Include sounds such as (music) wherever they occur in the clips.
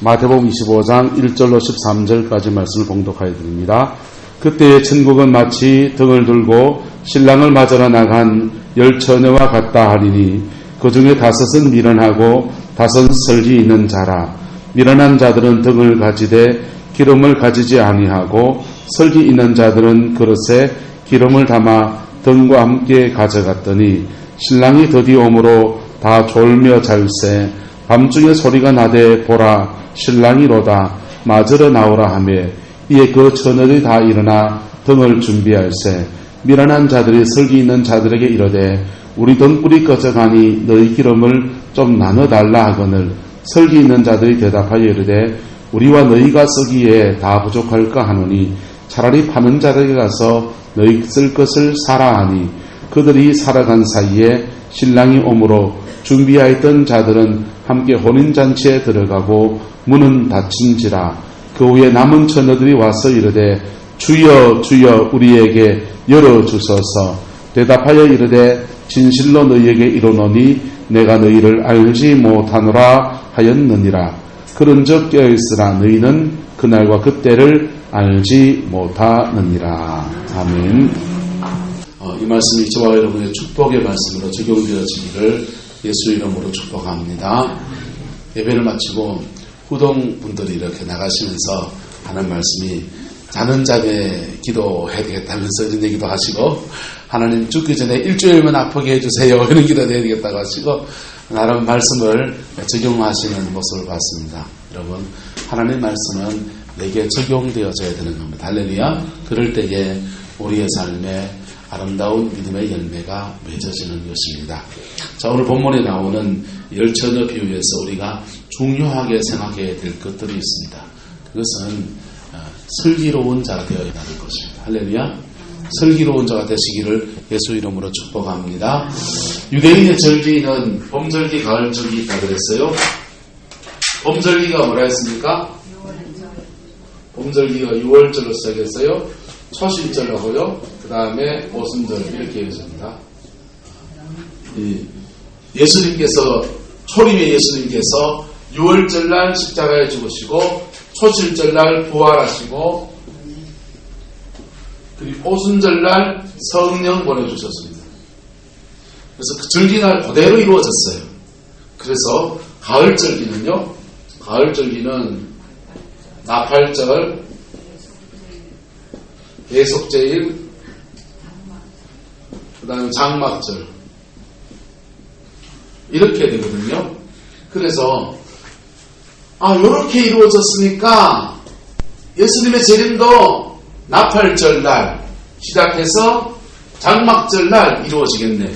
마태복음 25장 1절로 13절까지 말씀을 봉독하여 드립니다. 그때의 천국은 마치 등을 들고 신랑을 맞으러 나간 열 처녀와 같다 하리니 그 중에 다섯은 미련하고 다섯은 설기 있는 자라 미련한 자들은 등을 가지되 기름을 가지지 아니하고 설기 있는 자들은 그릇에 기름을 담아 등과 함께 가져갔더니 신랑이 드디어 오므로 다 졸며 잘세 밤중에 소리가 나되 보라 신랑이로다. 맞으러 나오라 하며 이에 그 처녀들이 다 일어나 등을 준비할세. 미련한 자들이 설기 있는 자들에게 이르되 우리 등불이 꺼져가니 너희 기름을 좀 나눠달라 하거늘 설기 있는 자들이 대답하여 이르되 우리와 너희가 쓰기에 다 부족할까 하노니 차라리 파는 자들에게 가서 너희 쓸 것을 사라 하니 그들이 살아간 사이에 신랑이 오므로 준비하였던 자들은 함께 혼인잔치에 들어가고 문은 닫힌지라 그 후에 남은 처녀들이 와서 이르되 주여 주여 우리에게 열어주소서. 대답하여 이르되 진실로 너희에게 이르노니 내가 너희를 알지 못하노라 하였느니라. 그런즉 깨어 있으라 너희는 그날과 그때를 알지 못하느니라. 아멘. 어, 이 말씀이 저와 여러분의 축복의 말씀으로 적용되어지기를 예수 이름으로 축복합니다. 예배를 마치고 후동 분들이 이렇게 나가시면서 하는 말씀이 자는 자에 기도해야 되겠다면서 이런 얘기도 하시고 하나님 죽기 전에 일주일만 아프게 해주세요 (laughs) 이런 기도 해야 되겠다고 하시고 나름 말씀을 적용하시는 모습을 봤습니다. 여러분 하나님 말씀은 내게 적용되어져야 되는 겁니다. 할렐루야 그럴 때에 우리의 삶에 아름다운 믿음의 열매가 맺어지는 것입니다. 자, 오늘 본문에 나오는 열처녀 비유에서 우리가 중요하게 생각해야 될 것들이 있습니다. 그것은 어, 슬기로운 자가 되어야 하는 것입니다. 할렐루야. 슬기로운 자가 되시기를 예수 이름으로 축복합니다. 유대인의 절기는 봄절기, 가을절기 있다 그랬어요. 봄절기가 뭐라 했습니까? 봄절기가 6월절로 시작했어요. 초신절하고요. 그 다음에 오순절 이렇게 해줍니다. 예수님께서 초림의 예수님께서 6월절날 십자가에 죽으시고 초실절날 부활하시고 그리고 오순절날 성령 보내주셨습니다. 그래서 그 절기날 그대로 이루어졌어요. 그래서 가을절기는요. 가을절기는 나팔절, 예속제일, 그 다음에 장막절. 이렇게 되거든요. 그래서, 아, 요렇게 이루어졌으니까 예수님의 재림도 나팔절 날 시작해서 장막절 날 이루어지겠네.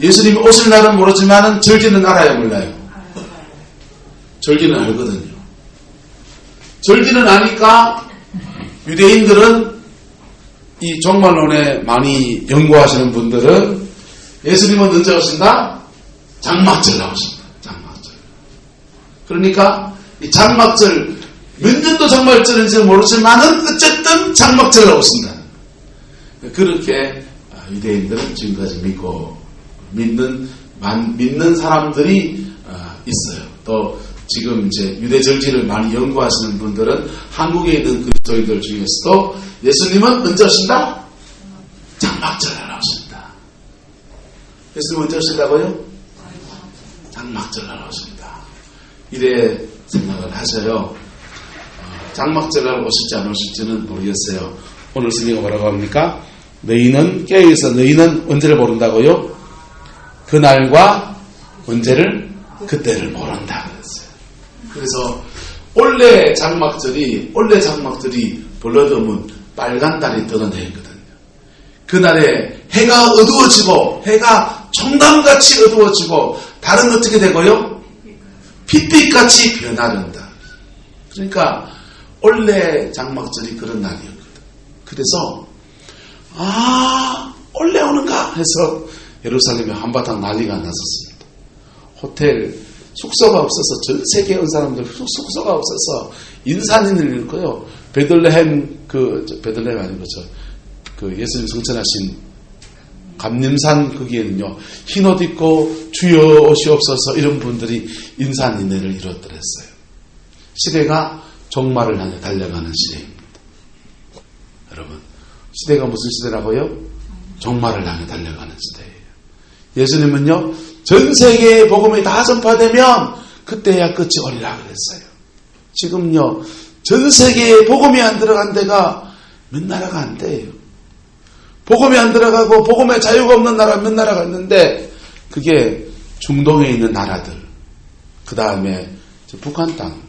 예수님이 오실 날은 모르지만은 절기는 알아요, 몰라요? 절기는 알거든요. 절기는 아니까 유대인들은 이 종말론에 많이 연구하시는 분들은 예수님은 언제 오신다? 장막절 나오신다. 장막절. 그러니까 이 장막절 몇 년도 장막절인지 모르지만은 어쨌든 장막절 나오신다. 그렇게 유대인들은 지금까지 믿고 믿는 믿는 사람들이 있어요. 또 지금 이제 유대 절기를 많이 연구하시는 분들은 한국에 있는 그리스도인들 중에서도 예수님은 언제 오신다? 장막절에 나오신다. 예수님 언제 오신다고요? 장막절에 나오신다. 이래 생각을 하셔요. 장막절에 오실지 안 오실지는 모르겠어요. 오늘 스님이 뭐라고 합니까? 너희는 깨어있어 너희는 언제를 모른다고요? 그날과 언제를 그때를 모른다 그래서 원래 장막절이 원래 장막절이 벌러드문 빨간 달이 뜨는 해거든요. 그날에 해가 어두워지고 해가 총담같이 어두워지고 달은 어떻게 되고요? 핏빛같이 변하는다. 그러니까 원래 장막절이 그런 날이었거든. 그래서 아 원래 오는가 해서 예루살렘에 한바탕 난리가 났었습니다. 호텔 숙소가 없어서 전 세계에 온 사람들 숙소가 없어서 인산인을 읽고요. 베들레헴 그 베들레헴 아니고 저그 예수님 성천하신 감림산 거기에는요 흰옷 입고 주여 오시옵소서 이런 분들이 인산인해를 이뤘더랬어요. 시대가 종말을 향해 달려가는 시대입니다. 여러분, 시대가 무슨 시대라고요? 종말을 향해 달려가는 시대예요. 예수님은요, 전 세계에 복음이 다 전파되면 그때야 끝이 오리라 그랬어요. 지금요, 전 세계에 복음이 안 들어간 데가 몇 나라가 안 돼요. 복음이 안 들어가고 복음의 자유가 없는 나라 몇 나라가 있는데 그게 중동에 있는 나라들, 그 다음에 북한 땅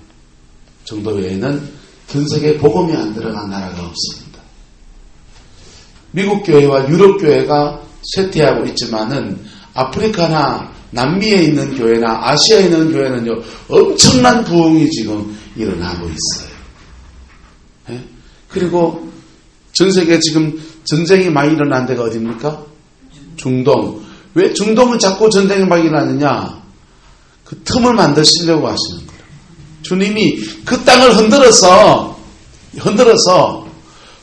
정도 외에는 전 세계에 복음이 안 들어간 나라가 없습니다. 미국 교회와 유럽 교회가 쇠퇴하고 있지만은 아프리카나 남미에 있는 교회나 아시아에 있는 교회는요 엄청난 부흥이 지금 일어나고 있어요. 예? 그리고 전 세계 지금 전쟁이 많이 일어난 데가 어디입니까? 중동. 왜 중동은 자꾸 전쟁이 많이 일어나느냐? 그 틈을 만드시려고 하시는 거예요. 주님이 그 땅을 흔들어서 흔들어서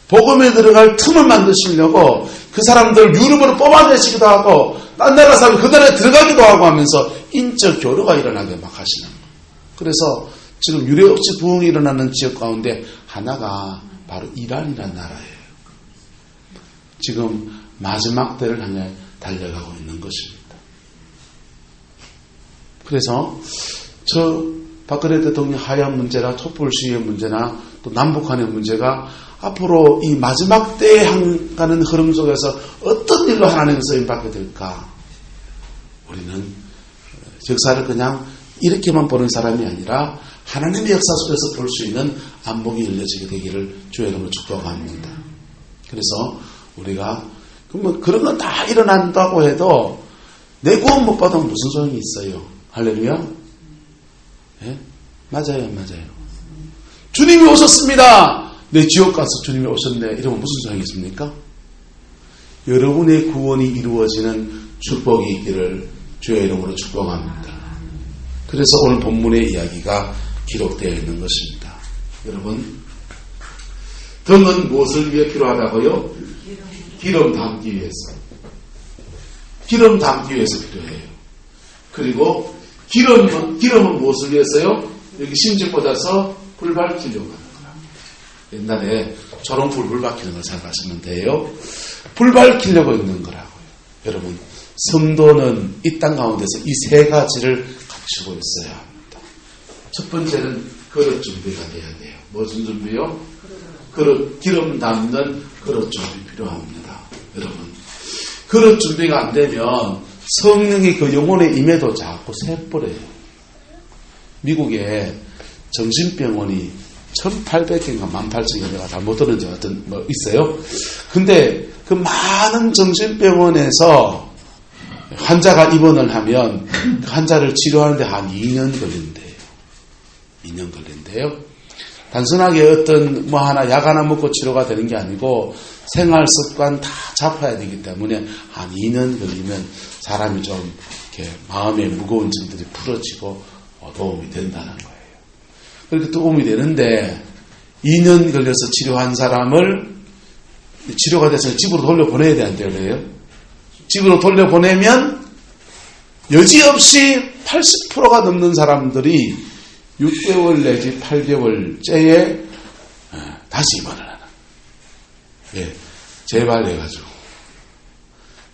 복음에 들어갈 틈을 만드시려고 그 사람들 유럽으로 뽑아내시기도 하고 딴 나라 사람 그 나라에 들어가기도 하고 하면서 인적 교류가 일어나게 막 하시는 거예요. 그래서 지금 유례 없이 부흥이 일어나는 지역 가운데 하나가 바로 이란이라는 나라예요. 지금 마지막 때를 향해 달려가고 있는 것입니다. 그래서 저 박근혜 대통령 하얀 문제나 촛불 시위의 문제나 또 남북한의 문제가 앞으로 이 마지막 때에 가는 흐름 속에서 어떤 일로 하나님의 쓰임 받게 될까? 우리는 역사를 그냥 이렇게만 보는 사람이 아니라 하나님의 역사 속에서 볼 수 있는 안목이 열려지게 되기를 주의 이름으로 축복합니다. 그래서 우리가 그러면 그런 건 다 일어난다고 해도 내 구원 못 받으면 무슨 소용이 있어요? 할렐루야? 예? 맞아요, 맞아요. 주님이 오셨습니다. 내 지옥 가서 주님이 오셨네. 이러면 무슨 소용이 있습니까? 여러분의 구원이 이루어지는 축복이 있기를 주의 이름으로 축복합니다. 그래서 오늘 본문의 이야기가 기록되어 있는 것입니다. 여러분, 등은 무엇을 위해 필요하다고요? 기름 담기 위해서. 기름 담기 위해서 필요해요. 그리고 기름은, 기름은 무엇을 위해서요? 여기 심지 꽂아서 불 밝히려고 하는 거라. 옛날에 초롱불 불 밝히는 걸 생각하시면 돼요. 불 밝히려고 있는 거라고요. 여러분, 성도는 이 땅 가운데서 이 세 가지를 갖추고 있어야 합니다. 첫 번째는 그릇 준비가 돼야 돼요. 무슨 준비요? 그릇, 기름 담는 그릇 준비 필요합니다. 여러분. 그릇 준비가 안 되면 성령이 그 영혼에 임해도 자꾸 새뿌려요. 미국에 정신병원이 1800개인가 18,000개 내가 잘못 들은지 어떤 뭐 있어요. 근데 그 많은 정신병원에서 환자가 입원을 하면 그 환자를 치료하는데 한 2년 걸린대요. 2년 걸린대요. 단순하게 어떤 뭐 하나 약 하나 먹고 치료가 되는 게 아니고 생활 습관 다 잡아야 되기 때문에 한 2년 걸리면 사람이 좀 이렇게 마음의 무거운 점들이 풀어지고 어, 도움이 된다는 거예요. 그렇게 도움이 되는데 2년 걸려서 치료한 사람을 치료가 돼서 집으로 돌려보내야 되는데 그래요. 집으로 돌려보내면 여지없이 80%가 넘는 사람들이 6개월 내지 8개월째에 어, 다시 입원을 하는. 예, 재발해가지고.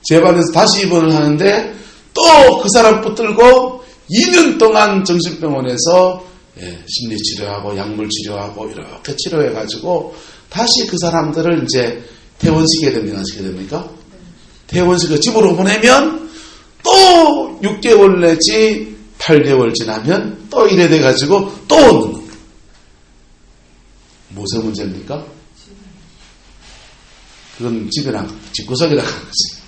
재발해서 다시 입원을 하는데 또 그 사람 붙들고 2년 동안 정신병원에서 예, 심리 치료하고 약물 치료하고 이렇게 치료해가지고 다시 그 사람들을 이제 퇴원시켜야 됩니까? 시켜야 됩니까? 퇴원시켜 집으로 보내면 또 6개월 내지 8개월 지나면 또 이래 돼가지고 또 오는 겁니다. 무슨 문제입니까? 그건 집이랑 집구석이라 하는 거지.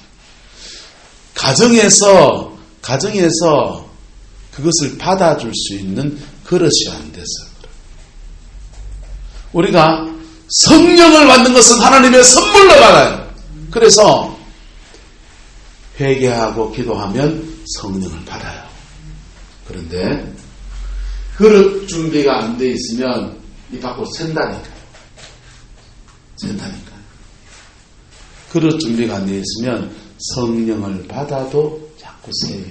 가정에서, 가정에서 그것을 받아줄 수 있는 그릇이 안 돼서. 우리가 성령을 받는 것은 하나님의 선물로 받아요. 그래서 회개하고 기도하면 성령을 받아요. 그런데 그릇 준비가 안 돼 있으면 이 밖으로 샌다니까요. 샌다니까요. 그릇 준비가 안돼 있으면 성령을 받아도 자꾸 새요.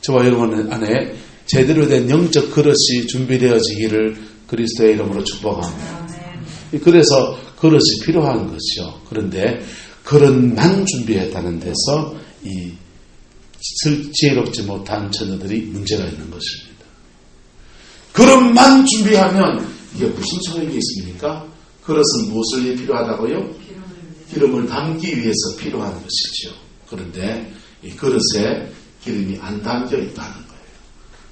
저와 여러분 안에 제대로 된 영적 그릇이 준비되어지기를 그리스도의 이름으로 축복합니다. 그래서 그릇이 필요한 것이요. 그런데 그릇만 준비했다는 데서 이 슬- 지혜롭지 못한 처녀들이 문제가 있는 것입니다. 그릇만 준비하면 이게 무슨 소용이 있습니까? 그릇은 무엇을 위해 필요하다고요? 기름을 담기 위해서 필요한 것이죠. 그런데 이 그릇에 기름이 안 담겨 있다는 거예요.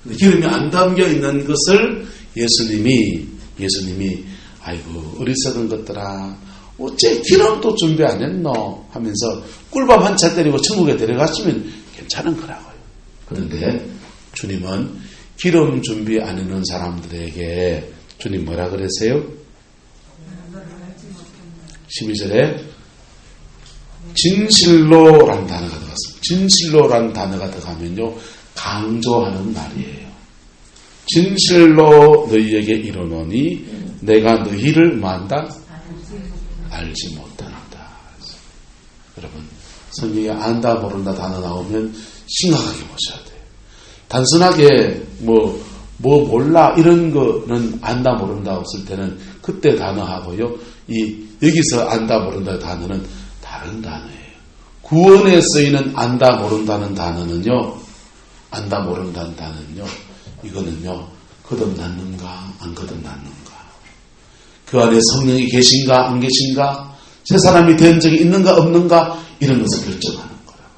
근데 기름이 안 담겨 있는 것을 예수님이 예수님이 아이고 어리석은 것들아 어째 기름도 준비 안 했노 하면서 꿀밥 한차 때리고 천국에 데려갔으면 괜찮은 거라고요. 그런데 주님은 기름 준비 안 해놓은 사람들에게 주님 뭐라 그러세요? 12절에 진실로란 단어가 들어갔습니다. 진실로란 단어가 들어가면요, 강조하는 말이에요. 진실로 너희에게 이르노니 내가 너희를 뭐한다? 알지 못한다. 여러분, 성경에 안다 모른다 단어 나오면 심각하게 보셔야 돼요. 단순하게 뭐, 뭐 몰라 이런 거는 안다 모른다 없을 때는 그때 단어하고요. 이 여기서 안다 모른다 단어는 다른 단어예요. 구원에 쓰이는 안다 모른다는 단어는요. 안다 모른다는 단어는요. 이거는요. 거듭났는가 안 거듭났는가. 그 안에 성령이 계신가 안 계신가. 새 사람이 된 적이 있는가 없는가 이런 것을 결정하는 거라고요.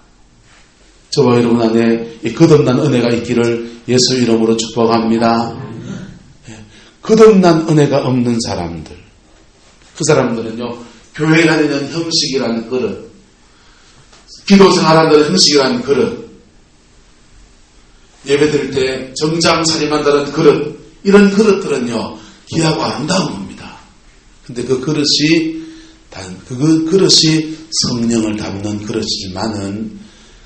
저와 여러분 안에 이 거듭난 은혜가 있기를 예수 이름으로 축복합니다. 예, 거듭난 은혜가 없는 사람들. 그 사람들은요, 교회 다니는 형식이라는 그릇, 기도 생활하는 형식이라는 그릇, 예배 드릴 때 정장 차림한다는 그릇, 이런 그릇들은요, 귀하고 아름다운 겁니다. 근데 그 그릇이, 단, 그 그릇이 성령을 담는 그릇이지만은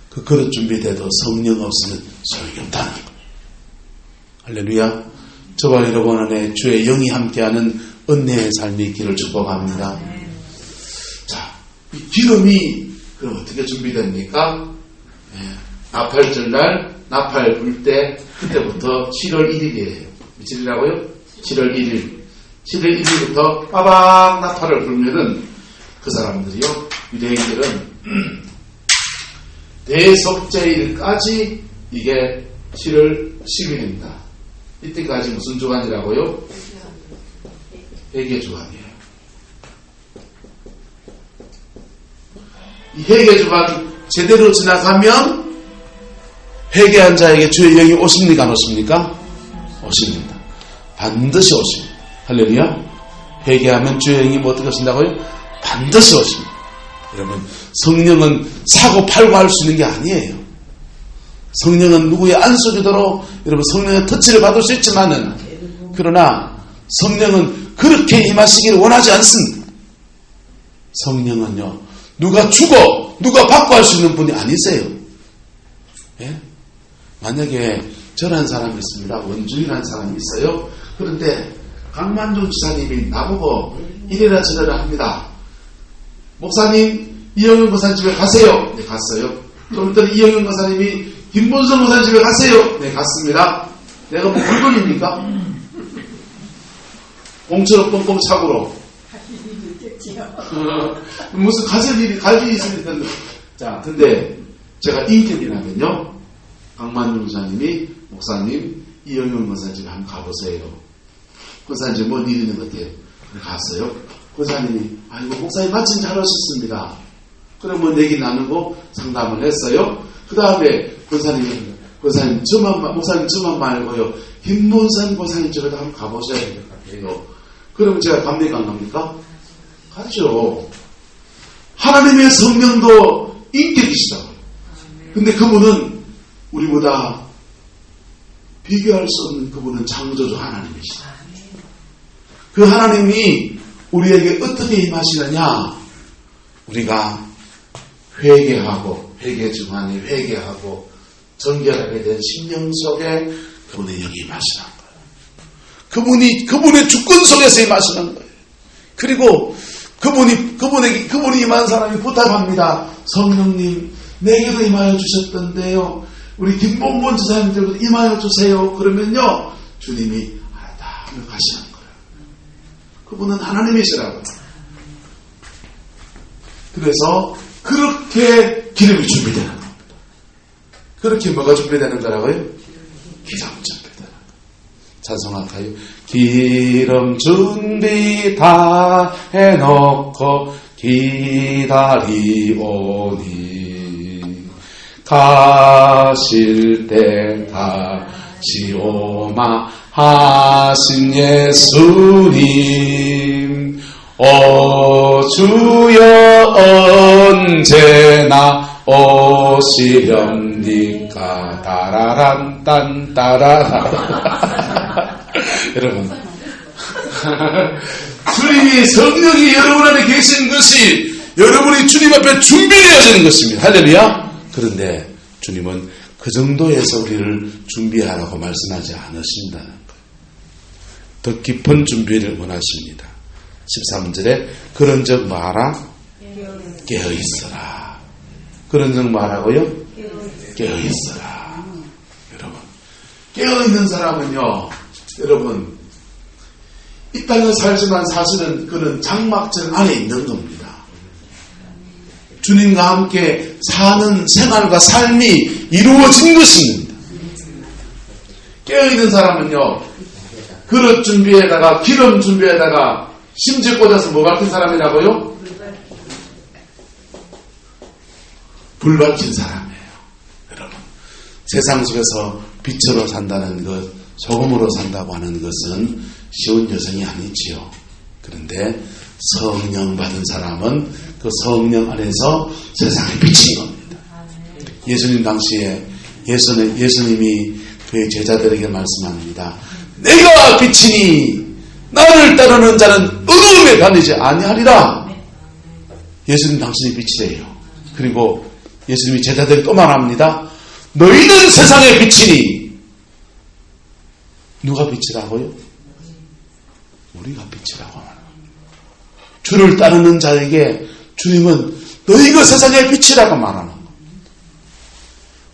그 그릇 준비돼도 성령 없으면 소용이 없다는 거예요. 할렐루야. 저와 여러분 안에 주의 영이 함께하는 은혜의 삶이 있기를 축복합니다. 자, 이 기름이 그럼 어떻게 준비됩니까? 예, 나팔절날 나팔 불 때 그때부터 7월 1일이에요. 며칠이라고요? 7월 1일. 7월 1일부터 빠박 나팔을 불면은 그 사람들이요 유대인들은 (clears throat) 대속제일까지 이게 7월 10일입니다. 이때까지 무슨 주간이라고요? 회개 주간이에요. 회개 주간 제대로 지나가면 회개한 자에게 주의 영이 오십니까 안 오십니까? 오십니다. 반드시 오십니다. 할렐루야. 회개하면 주의 영이 뭐 어떻게 오신다고요? 반드시 오십니다. 여러분 성령은 사고 팔고 할 수 있는 게 아니에요. 성령은 누구의 안수기도로 여러분 성령의 터치를 받을 수 있지만은 그러나 성령은 그렇게 임하시기를 원하지 않습니다. 성령은요 누가 주고 누가 받고 할수 있는 분이 아니세요. 예? 만약에 저런 사람이 있습니다. 원주이라는 사람이 있어요. 그런데 강만종 지사님이 나보고 이래라 저래라 합니다. 목사님 이영현 목사님 집에 가세요. 네 갔어요. 좀 있더니 이영현 목사님이 김본선 목사님 집에 가세요. 네 갔습니다. 내가 뭐 물건입니까? 공처럼 뻥뻥 차고로 어, 무슨 가질 일이 갈 일이 있을 텐데. 자, 근데 제가 인격이라면요. 강만중 목사님이 목사님 이영현 목사님 집에 한번 가보세요. 목사님 집에 뭔일 있는 것 같아요. 갔어요. 목사님이 아이고 목사님 마침 잘 오셨습니다. 그래 뭐 얘기 나누고 상담을 했어요. 그 다음에 권사님이 권사님 저만 마- 목사님 저만 말고요. 김문선 권사님 집에도 한번 가보셔야 될 것 같아요. 그러면 제가 안 갑니까? 가죠. 하나님의 성령도 인격이시다. 근데 그분은 우리보다 비교할 수 없는 그분은 창조주 하나님이시다. 그 하나님이 우리에게 어떻게 임하시느냐? 우리가 회개하고 회개 중간에 회개하고 정결하게 된 심령 속에 그분의 영이 임하시는 거예요. 그분이 그분의 주권 속에서 임하시는 거예요. 그리고 그분이 그분에게 그분이 임한 사람이 부탁합니다. 성령님 내게도 임하여 주셨던데요. 우리 김봉곤 지사님들도 임하여 주세요. 그러면요, 주님이 알았다 하며 가시는 거예요. 그분은 하나님이시라고요. 그래서 그렇게 기름이 준비되는 겁니다. 그렇게 뭐가 준비되는 거라고요? 기름 준비되는 거. 찬송할까요? 기름 준비 다 해놓고 기다리오니. 가실 때 다시 오마 하신 예수님. 오 주여 언제나 오시렵니까? 따라란 딴 따라란 (laughs) 여러분 주님이 성령이 여러분 안에 계신 것이 여러분이 주님 앞에 준비되어지는 것입니다. 할렐루야. 그런데 주님은 그 정도에서 우리를 준비하라고 말씀하지 않으신다는 거예요. 더 깊은 준비를 원하십니다. 13절에 그런 적 마라 깨어 있어라. 그런 적 말하고요? 깨어 있어라. 여러분. 깨어 있는 사람은요, 여러분, 이 땅에 살지만 사실은 그는 장막절 안에 있는 겁니다. 주님과 함께 사는 생활과 삶이 이루어진 것입니다. 깨어있는 사람은요, 그릇 준비에다가 기름 준비에다가 심지 꽂아서 뭐 같은 사람이라고요? 불 밝힌 사람이에요. 여러분. 세상 속에서 빛으로 산다는 것, 소금으로 산다고 하는 것은 쉬운 여정이 아니지요. 그런데 성령 받은 사람은 그 성령 안에서 세상에 비친 겁니다. 예수님 당시에 예수님, 예수님이 그의 제자들에게 말씀합니다. 내가 빛이니 나를 따르는 자는 어둠에 다니지 아니하리라. 예수님 당신이 빛이래요. 그리고 예수님이 제자들이 또 말합니다. 너희는 세상의 빛이니 누가 빛이라고요? 우리가 빛이라고 말합니다. 주를 따르는 자에게 주님은 너희가 세상의 빛이라고 말하는 겁니다.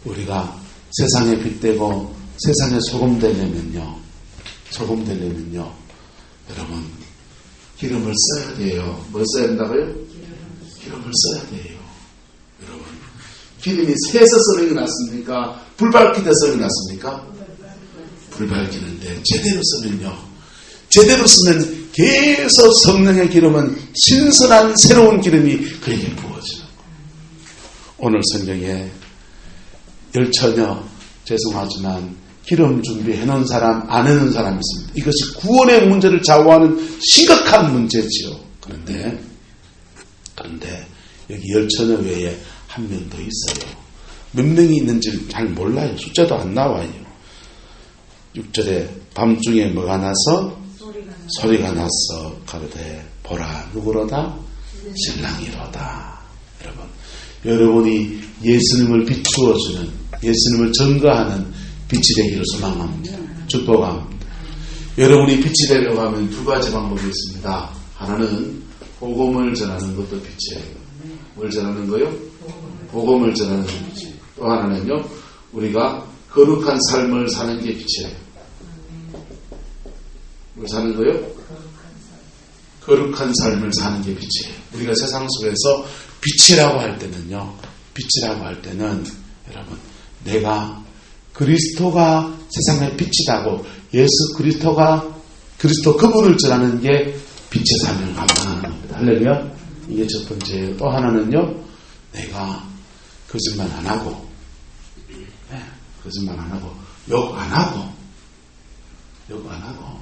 우리가 세상에 빛되고 세상에 소금 되려면요. 소금 되려면요. 여러분 기름을 써야 돼요. 뭘 써야 된다고요? 기름을 써야 돼요. 여러분 기름이 새서 썰이 났습니까? 불 밝기 때 썰이 났습니까? 불 밝히는데 제대로 쓰면요. 제대로 쓰면 계속 성령의 기름은 신선한 새로운 기름이 그에게 부어지는 거예요. 오늘 성경에 열처녀 죄송하지만 기름 준비해 놓은 사람 안 해놓은 사람이 있습니다. 이것이 구원의 문제를 좌우하는 심각한 문제지요. 그런데 그런데 여기 열처녀 외에 한 명 더 있어요. 몇 명이 있는지 잘 몰라요. 숫자도 안 나와요. 6절에 밤중에 뭐가 나서? 소리가 났어 가로되 보라. 누구로다? 신랑이로다. 여러분 여러분이 예수님을 비추어 주는 예수님을 증거하는 빛이 되기를 소망합니다. 축복합니다. 여러분이 빛이 되려고 하면 두 가지 방법이 있습니다. 하나는 복음을 전하는 것도 빛이에요. 뭘 전하는 거요? 복음을 전하는 빛이 또 하나는요 우리가 거룩한 삶을 사는 게 빛이에요 뭘 사는 거요? 거룩한 삶을 사는 게 빛이에요. 우리가 세상 속에서 빛이라고 할 때는요, 빛이라고 할 때는 여러분, 내가 그리스도가 세상의 빛이다고 예수 그리스도가 그리스도 그분을 전하는 게 빛의 삶을 감당하는 겁니다. 할렐루야. 이게 첫 번째예요. 또 하나는요, 내가 거짓말 안 하고, 네, 거짓말 안 하고, 욕 안 하고, 욕 안 하고,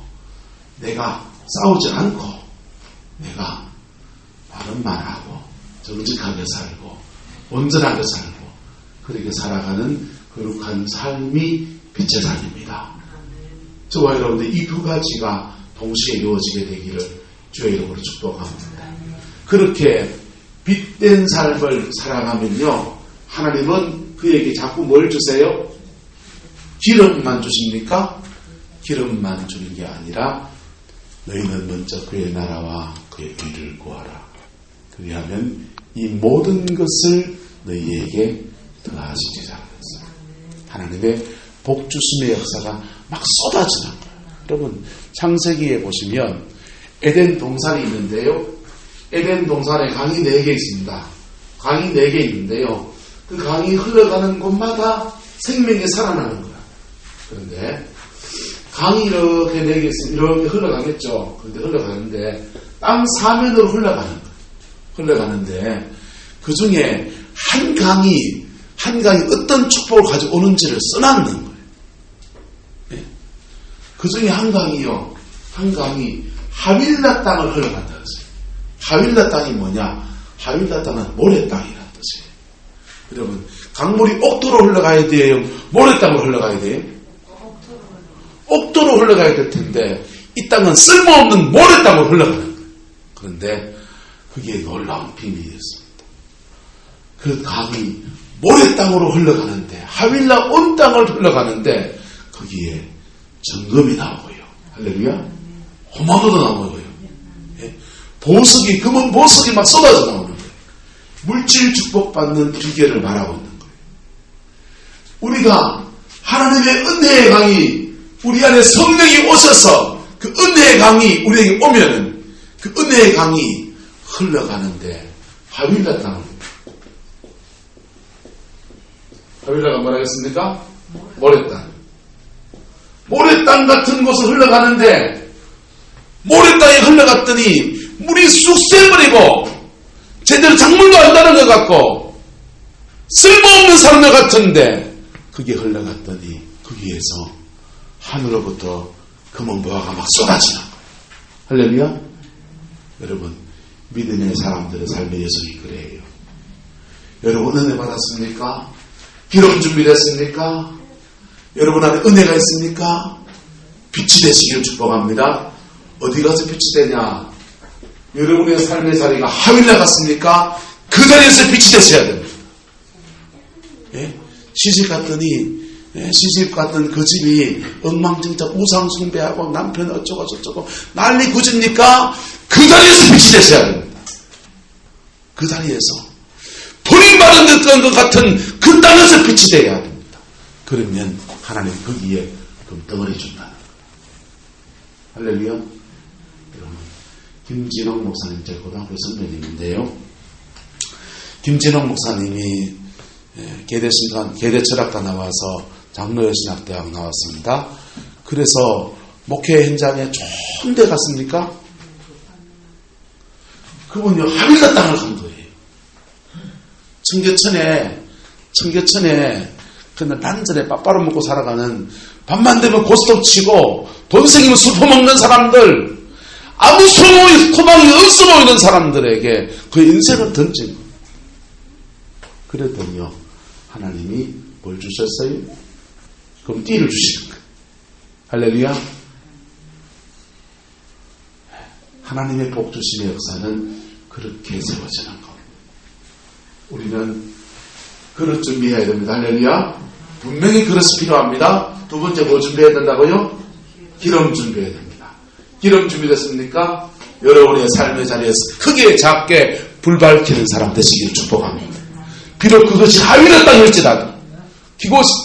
내가 싸우지 않고 내가 바른 말하고 정직하게 살고 온전하게 살고 그렇게 살아가는 거룩한 삶이 빛의 삶입니다. 저와 여러분들 이 두 가지가 동시에 이루어지게 되기를 주의 이름으로 축복합니다. 그렇게 빛된 삶을 살아가면요 하나님은 그에게 자꾸 뭘 주세요? 기름만 주십니까? 기름만 주는 게 아니라 너희는 먼저 그의 나라와 그의 의를 구하라. 그리하면 이 모든 것을 너희에게 더하시리라. 하나님의 복주심의 역사가 막 쏟아지는 거예요. 여러분 창세기에 보시면 에덴 동산이 있는데요. 에덴 동산에 강이 네 개 있습니다. 강이 네 개 있는데요. 그 강이 흘러가는 곳마다 생명이 살아나는 거야. 그런데 강이 이렇게 네개 있으면 이렇게 흘러가겠죠. 그런데 흘러가는데 땅 사면으로 흘러가는 거예요. 흘러가는데 그 중에 한 강이 한 강이 어떤 축복을 가져오는지를 써놨는 거예요. 예. 그 중에 한 강이요. 한 강이 하윌라 땅을 흘러간다 그랬어요. 하윌라 땅이 뭐냐? 하윌라 땅은 모래 땅이라는 뜻이에요. 여러분, 강물이 옥도로 흘러가야 돼요? 모래 땅으로 흘러가야 돼요? 옥도로 흘러가야 될 텐데 이 땅은 쓸모없는 모래 땅으로 흘러가는 거예요. 그런데 그게 놀라운 비밀이었습니다. 그 강이 모래 땅으로 흘러가는데 하윌라 온 땅을 흘러가는데 거기에 정금이 나오고요. 할렐루야. 호마도도 나오고요. 예? 보석이 금은 보석이 막 쏟아져 나오는 거예요. 물질 축복받는 비결을 말하고 있는 거예요. 우리가 하나님의 은혜의 강이 우리 안에 성령이 오셔서 그 은혜의 강이 우리에게 오면은 그 은혜의 강이 흘러가는데 하윌라 땅 하윌라가 뭐라 했습니까? 모래땅 모래땅 같은 곳을 흘러가는데 모래땅에 흘러갔더니 물이 쑥 새버리고 제대로 작물도 안 나는 것 같고 쓸모없는 사람들 같은데 그게 흘러갔더니 거기에서 하늘로부터 금은 보화가 막 쏟아지는 거예요. 할렐루야? 여러분 믿음의 사람들의 삶의 여정이 그래요. 여러분 은혜 받았습니까? 기름 준비됐습니까? 여러분 안에 은혜가 있습니까? 빛이 되시기를 축복합니다. 어디 가서 빛이 되냐? 여러분의 삶의 자리가 하윌라 같습니까? 그 자리에서 빛이 되셔야 됩니다. 예? 시집 갔더니 예, 시집 갔던 그 집이 엉망진창 우상숭배하고 남편 어쩌고 저쩌고 난리 구집니까? 그 자리에서 빛이 되셔야 됩니다. 그 자리에서 버림받은 것 같은 그 땅에서 빛이 되어야 됩니다. 그러면 하나님 거기에 금덩어리 준다는 거예요. 할렐루야. 여러분, 김진홍 목사님 제 고등학교 선배님인데요. 김진홍 목사님이 예, 계대신간 계대철학과 나와서 장로여 신학대학 나왔습니다. 그래서 목회 현장에 좋은 데 갔습니까? 그분요 하늘과 땅을 간 거예요. 청계천에 청계천에 그날 단절에 빠빠로 먹고 살아가는 밤만 되면 고스톱 치고 돈 생기면 술 퍼먹는 사람들 아무 소망이 소망이 없어 보이는 사람들에게 그 인생을 던진 거예요. 그랬더니요 하나님이 뭘 주셨어요? 그럼 띠를 주시는 거예요. 할렐루야. 하나님의 복 주심의 역사는 그렇게 세워지는 겁니다. 우리는 그릇 준비해야 됩니다. 할렐루야. 분명히 그릇이 필요합니다. 두 번째 뭐 준비해야 된다고요? 기름 준비해야 됩니다. 기름 준비됐습니까? 여러분의 삶의 자리에서 크게 작게 불 밝히는 사람 되시기를 축복합니다. 비록 그것이 하위의 땅일지라도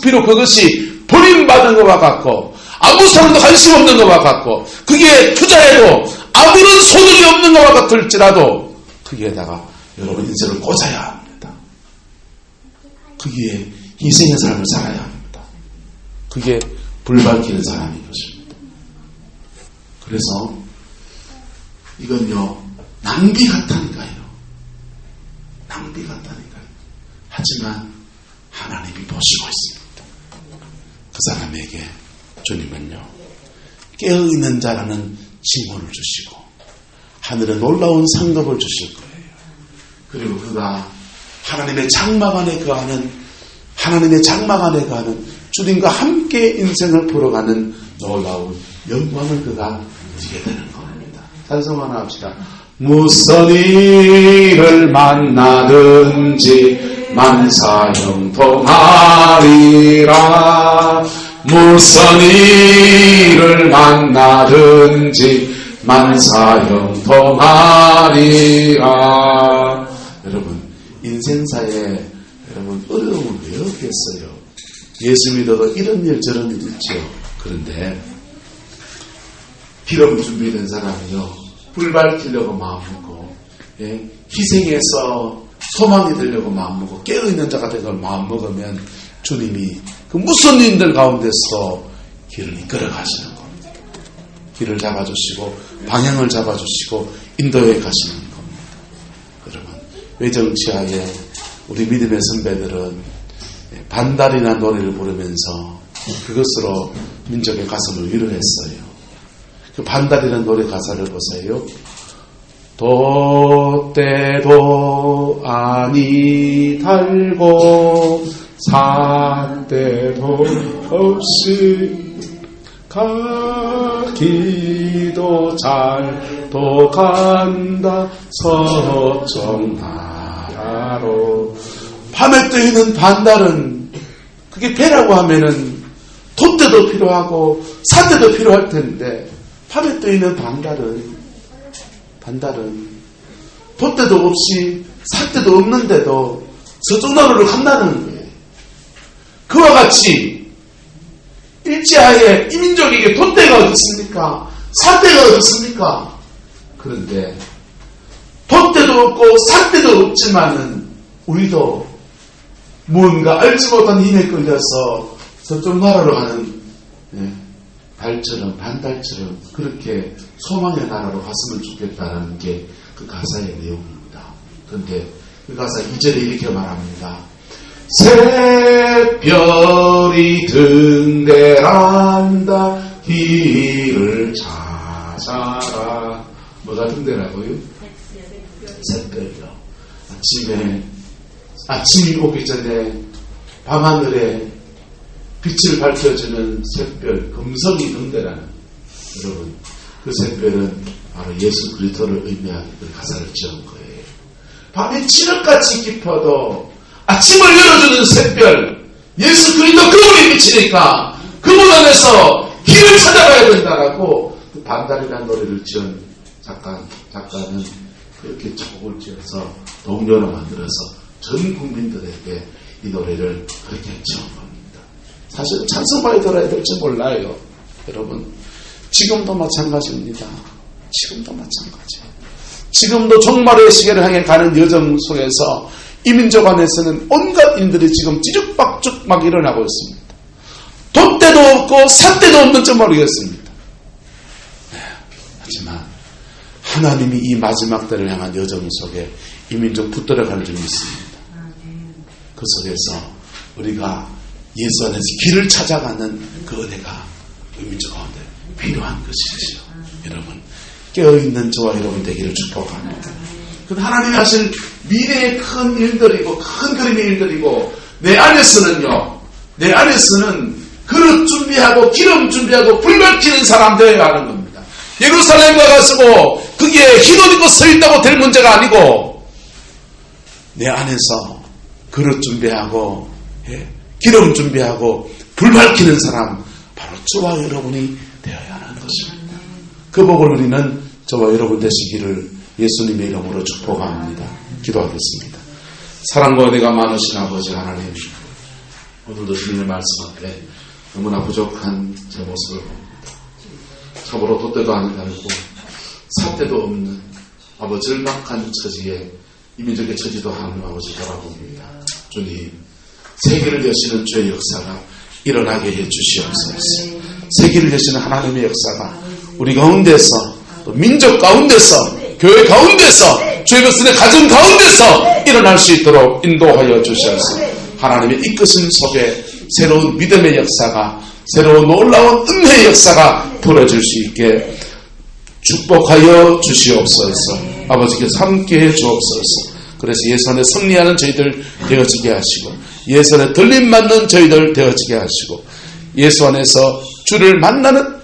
비록 그것이 버림받은 것과 같고 아무 사람도 관심 없는 것과 같고 그게 투자해도 아무런 소득이 없는 것과 같을지라도 거기에다가 여러분 인생을 꽂아야 합니다. 거기에 희생의 삶을 살아야 합니다. 그게 불 밝히는 사람인 것입니다. 그래서 이건요 낭비 같다니까요. 낭비 같다니까요. 하지만 하나님이 보시고 있습니다. 그 사람에게 주님은요 깨어있는 자라는 징호를 주시고 하늘에 놀라운 상급을 주실 거예요. 그리고 그가 하나님의 장막 안에 거하는 하나님의 장막 안에 거하는 주님과 함께 인생을 풀어가는 놀라운 영광을 그가 누리게 되는 겁니다. 찬송 하나 합시다. 무슨 일을 만나든지 만사 형통하리라 무슨 일을 만나든지 만사 형통하리라 여러분 인생사에 여러분 어려움을 왜 없겠어요? 예수 믿어도 이런 일 저런 일 있죠. 그런데 기름 준비된 사람이요. 불 밝히려고 마음 먹고 예? 희생해서 소망이 되려고 마음먹고 깨어있는 자가 되걸 마음먹으면 주님이 그 무슨 일들 가운데서 길을 이끌어 가시는 겁니다. 길을 잡아주시고 방향을 잡아주시고 인도해 가시는 겁니다. 여러분 외정치하에 우리 믿음의 선배들은 반달이나 노래를 부르면서 그것으로 민족의 가슴을 위로했어요. 그 반달이라는 노래 가사를 보세요. 돛대도 아니 달고 산대도 없이 가기도 잘도 간다 서쪽 나라로. 밤에 떠있는 반달은 그게 배라고 하면은 돛대도 필요하고 산대도 필요할 텐데 밤에 떠있는 반달은 반달은 돛대도 없이 삿대도 없는데도 서쪽 나라를 간다는 거예요. 그와 같이 일제하에 이민족에게 돛대가 어디 있습니까? 삿대가 어디 있습니까? 그런데 돛대도 없고 삿대도 없지만은 우리도 뭔가 알지 못한 힘에 끌려서 서쪽 나라로 가는 예, 달처럼 반달처럼 그렇게 소망의 나라로 갔으면 좋겠다는 게 그 가사의 내용입니다. 그런데 그 가사 2절에 이렇게 말합니다. 새별이 등대란다 길을 찾아라 뭐가 등대라고요? 새별이요. 아침에 아침이 오기 전에 밤하늘에 빛을 밝혀주는 샛별, 금성이 등대라는 여러분 그 샛별은 바로 예수 그리스도를 의미하는 그 가사를 지은 거예요. 밤이 칠흑같이 깊어도 아침을 열어주는 샛별 예수 그리스도 그분이 비치니까 그분 안에서 길을 찾아가야 된다라고 그 반달이라는 노래를 지은 작가, 작가는 그렇게 곡을 지어서 동료로 만들어서 전 국민들에게 이 노래를 그렇게 지은 겁니다. 사실 찬송가에 들어야 될지 몰라요. 여러분, 지금도 마찬가지입니다. 지금도 마찬가지예요. 지금도 종말의 시계를 향해 가는 여정 속에서 이민족 안에서는 온갖 일들이 지금 찌죽박죽 막 일어나고 있습니다. 돛대도 없고 삿대도 없는 줄 모르겠습니다. 네, 하지만 하나님이 이 마지막 때를 향한 여정 속에 이민족 붙들어가는 점이 있습니다. 그 속에서 우리가 예수 안에서 길을 찾아가는 그 은혜가 이민족 가운데 필요한 것이죠. 여러분 깨어있는 저와 여러분 되기를 축복합니다. 그 하나님이 하실 미래의 큰 일들이고 큰 그림의 일들이고 내 안에서는요. 내 안에서는 그릇 준비하고 기름 준비하고 불 밝히는 사람 되어야 하는 겁니다. 예루살렘과 가서고 거기에 흰옷 입고 서 있다고 될 문제가 아니고 내 안에서 그릇 준비하고 예, 기름 준비하고 불 밝히는 사람 바로 저와 여러분이 되어야 하는 것입니다. 그 복을 우리는 저와 여러분 되시기를 예수님의 이름으로 축복합니다. 기도하겠습니다. 사랑과 은혜가 많으신 아버지 하나님 오늘도 주님의 말씀 앞에 너무나 부족한 제 모습을 봅니다. 참으로 돛대도 아닌 달고 삿대도 없는 아버지 절막한 처지에 이민족의 처지도 하나님 아버지 돌아봅니다. 주님 세계를 여시는 주의 역사가 일어나게 해 주시옵소서. 세계를 여시는 하나님의 역사가 우리 가운데서 또 민족 가운데서 교회 가운데서 주의 백성의 가정 가운데서 일어날 수 있도록 인도하여 주시옵소서. 하나님의 이끄심 속에 새로운 믿음의 역사가 새로운 놀라운 은혜의 역사가 벌어질 수 있게 축복하여 주시옵소서. 아버지께서 함께 해 주옵소서. 그래서 예선에 승리하는 저희들 되어지게 하시고 예선에 들림 맞는 저희들 되어지게 하시고 예수 안에서 주를 만나는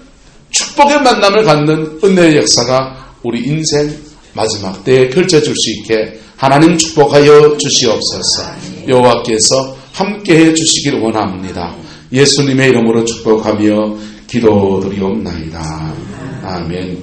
축복의 만남을 갖는 은혜의 역사가 우리 인생 마지막 때에 펼쳐질 수 있게 하나님 축복하여 주시옵소서. 여호와께서 함께해 주시기를 원합니다. 예수님의 이름으로 축복하며 기도드리옵나이다. 아멘.